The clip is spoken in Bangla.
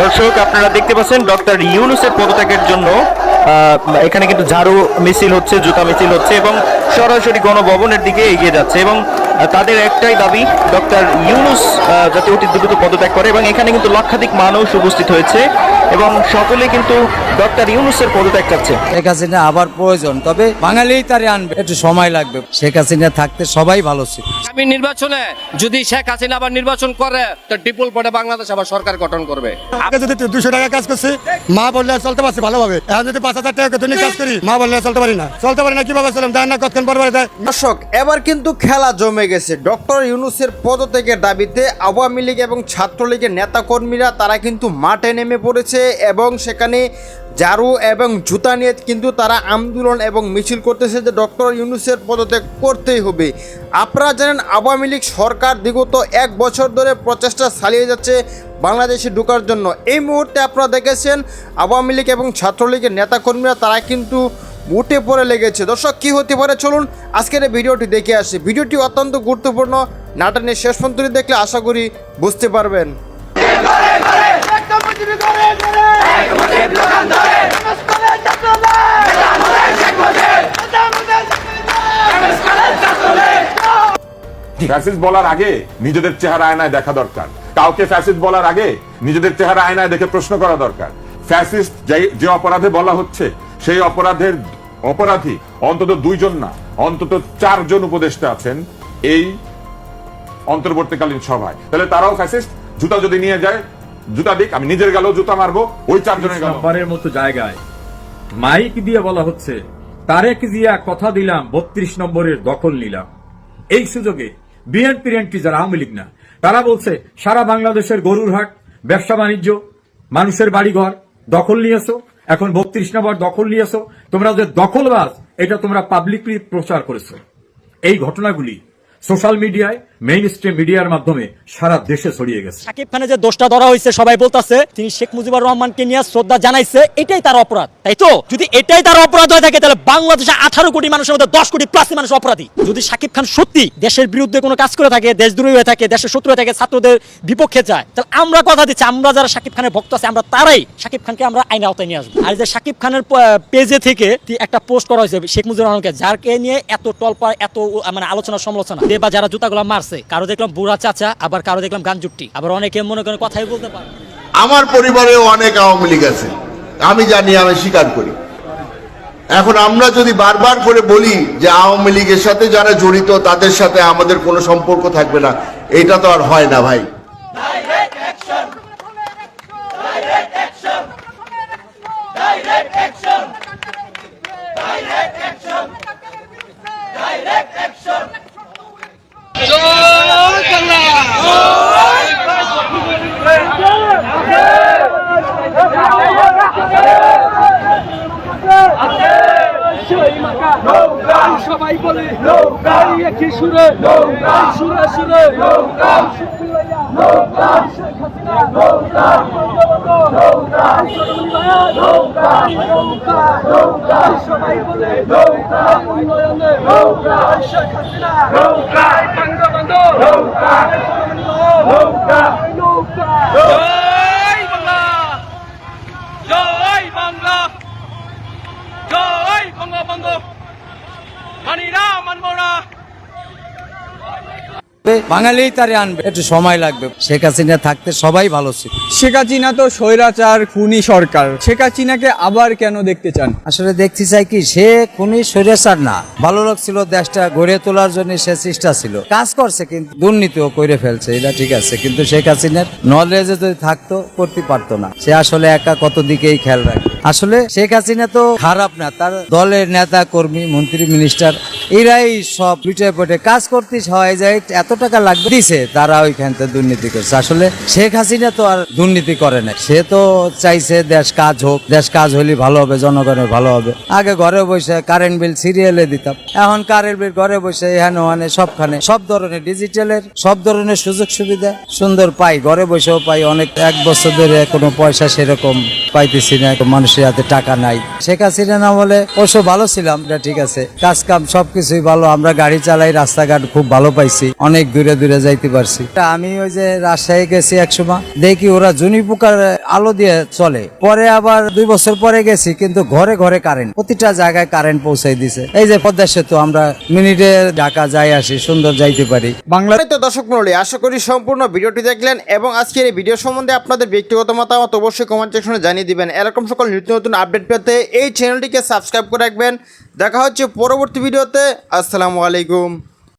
দর্শক, আপনারা দেখতে পাচ্ছেন ডক্টর ইউনুসের পদত্যাগের জন্য এখানে কিন্তু ঝাড়ু মিছিল হচ্ছে, জুতা মিছিল হচ্ছে এবং সরাসরি গণভবনের দিকে এগিয়ে যাচ্ছে এবং তাদের একটাই দাবি, ডক্টর ইউনুস যাতে অতি দ্রুত পদত্যাগ করে এবং এখানে কিন্তু লক্ষাধিক মানুষ উপস্থিত হয়েছে। এবং সকলে কিন্তু ডক্টর ইউনুসের পদত্যাগ চাচ্ছে। শেখ হাসিনা আবার প্রয়োজন তবে বাঙালিই তারে আনবে একটু সময় লাগবে। শেখ হাসিনা থাকতে সবাই ভালো ছিল। আগামী নির্বাচনে যদি শেখ হাসিনা আবার নির্বাচন করে তো ডিপুল পড়ে বাংলাদেশ আবার সরকার গঠন করবে। আগে যদি দুশো টাকা কাজ করছি মা বললে আর চলতে পারছি ভালোভাবে। এখন যদি পাঁচ হাজার টাকা দৈনিক কাজ করি মা বললে আর চলতে পারি না। চলতে পারি না কীভাবে চলাম দেয় না কতক্ষণ পর পরে দেয়। দর্শক এবার কিন্তু খেলা জমে গেছে। ডক্টর ইউনুসের পদত্যাগের দাবিতে আওয়ামী লীগ এবং ছাত্রলীগের নেতাকর্মীরা তারা কিন্তু মাঠে নেমে পড়েছে। এবং সেখানে ঝাড়ু এবং জুতা নিয়ে কিন্তু তারা আন্দোলন এবং মিছিল করতেছে যে ডক্টর ইউনুসের পদত্যাগ করতেই হবে। আপনারা জানেন, আওয়ামী লীগ সরকার বিগত এক বছর ধরে প্রচেষ্টা চালিয়ে যাচ্ছে বাংলাদেশে ঢোকার জন্য। এই মুহূর্তে আপনারা দেখেছেন, আওয়ামী লীগ এবং ছাত্রলীগের নেতাকর্মীরা তারা কিন্তু উঠে পড়ে লেগেছে। দর্শক, কি হতে পারে? চলুন আজকের এই ভিডিওটি দেখে আসি। ভিডিওটি অত্যন্ত গুরুত্বপূর্ণ। নাটনের শেষ পর্যন্ত দেখলে আশা করি বুঝতে পারবেন। ফ্যাসিস্ট বলার আগে নিজেদের চেহারা আয়নায় দেখা দরকার। কাউকে ফ্যাসিস্ট বলার আগে নিজেদের চেহারা আয়নায় দেখে প্রশ্ন করা দরকার। ফ্যাসিস্ট যে- অপরাধে বলা হচ্ছে, সেই অপরাধের অপরাধী অন্তত দুইজন না, অন্তত চারজন উপদেষ্টা আছেন এই অন্তর্বর্তীকালীন সভায়। তাহলে তারাও ফ্যাসিস্ট, জুতা যদি নিয়ে যায় জুতা দিক, আমি নিজের গেলেও জুতা মারবো, ওই চারজনের গেল মতো জায়গায়। মাইক দিয়ে বলা হচ্ছে, তারেক জিয়া কথা দিলাম, বত্রিশ নম্বরের দখল নিলাম। এই সুযোগে বিএনপি এনপি যারা আওয়ামী লীগ না, তারা বলছে, সারা বাংলাদেশের গরুর হাট, ব্যবসা বাণিজ্য, মানুষের বাড়িঘর, দখল নিয়েছো, এখন বত্রিশ নম্বর দখল নিয়েছো, তোমরা যে দখলবাজ, এটা তোমরা পাবলিকলি প্রচার করেছ। এই ঘটনাগুলি সোশ্যাল মিডিয়ায় ছাত্রদের বিপক্ষে যায়, তাহলে আমরা কথা দিচ্ছি, আমরা যারা সাকিব খানের ভক্ত আছে, আমরা তারাই সাকিব খানকে আমরা আইনের আওতায় নিয়ে আসব। আর যে সাকিব খানের পেজে থেকে একটা পোস্ট করা হয়েছে, শেখ মুজিবুর রহমানকে, যারকে নিয়ে এত টলপা এত মানে আলোচনা সমালোচনা বা যারা জুতাগুলো মারছে কারও দেখলাম বুড়া চাচা, আবার কারও দেখলাম গানজুট্টি আবার অনেকে মনে করেন কথাই বলতে পারে আমার পরিবারেও অনেক আওয়ামী লীগ আছে। আমি জানি, আমি স্বীকার করি। এখন আমরা যদি বারবার করে বলি যে আওয়ামী লীগের সাথে যারা জড়িত, তাদের সাথে আমাদের কোনো সম্পর্ক থাকবে না, এটা তো আর হয় না ভাই। সবাই বলে। নৌকা একই সুরে? নৌকা সুরে সুরে। নৌকা নৌকা নৌকা নৌকা নৌকা নৌকা নৌকা সবাই বলে নৌকা উন্নয়নে নৌকা। শেখ হাসিনা নৌকা। বঙ্গবন্ধু নৌকা। নৌকা নৌকা জয় বাংলা জয় বাংলা জয় বঙ্গবন্ধু মানি না মানবো না বাঙালিই তারে আনবে। একটু সময় লাগবে। শেখ হাসিনা থাকতে সবাই ভালো ছিল। শেখ হাসিনা তো স্বৈরাচার খুনি সরকার। শেখ হাসিনাকে আবার কেন দেখতে চান? আসলে দেখতে চাই কি সে খুনি সৈরাচার না। ভালো লোক ছিল দেশটা গড়ে তোলার জন্য সে চেষ্টা ছিল। কাজ করছে কিন্তু দুর্নীতিও করে ফেলছে এটা ঠিক আছে। কিন্তু শেখ হাসিনার নলেজে যদি থাকতো করতে পারতো না। সে আসলে একা কত দিকেই খেয়াল রাখে আসলে শেখ হাসিনা তো খারাপ না, তার দলের নেতা কর্মী, মন্ত্রী মিনিস্টার এরাই সব লুটে পটে কাজ করতে হয় যায় এত টাকা লাগবে। দিছে, তারা ওইখান থেকে দুর্নীতি করছে। আসলে শেখ হাসিনা তো আর দুর্নীতি করে না। সে তো চাইছে দেশ কাজ হোক, দেশ কাজ হলে ভালো হবে, জনগণের ভালো হবে। আগে ঘরে বসে কারেন্ট বিল সিরিয়ালে দিতাম। এখন কারেন্ট বিল ঘরে বসে, এখানে ওখানে, সবখানে, সব ধরনের ডিজিটালের সব ধরনের সুযোগ সুবিধা সুন্দর পাই। ঘরে বসেও পাই, অনেক, এক বছর ধরে কোনো পয়সা সেরকম পাইতেছি না মানুষের হাতে টাকা নাই। শেখ হাসিনা না বলে অবশ্য ভালো ছিলাম, এটা ঠিক আছে। কাজ কাম সবকিছুই ভালো, আমরা গাড়ি চালাই, রাস্তাঘাট খুব ভালো পাইছি, অনেক দূরে দূরে যাইতে পারছি। আমি ওই যে রাজশাহী গেছি একসময় দেখি ওরা জুনি পোকার আলো দিয়ে চলে। পরে আবার দুই বছর পরে গেছি, কিন্তু ঘরে ঘরে কারেন্ট প্রতিটা জায়গায় কারেন্ট পৌঁছাই দিছে। এই যে পদ্মা সেতু, আমরা মিনিটে ঢাকা যাই আসি, সুন্দর যাইতে পারি। বাংলা তো দর্শক মন্ডলী আশা করি সম্পূর্ণ ভিডিওটি দেখলেন এবং আজকের এই ভিডিও সম্বন্ধে আপনাদের ব্যক্তিগত মতামত অবশ্যই কমেন্ট সেকশনে জানিয়ে দিবেন। এরকম সকল নিত্য নতুন আপডেট পেতে এই চ্যানেলটিকে সাবস্ক্রাইব করে রাখবেন। দেখা হচ্ছে পরবর্তী ভিডিওতে আসসালামু আলাইকুম।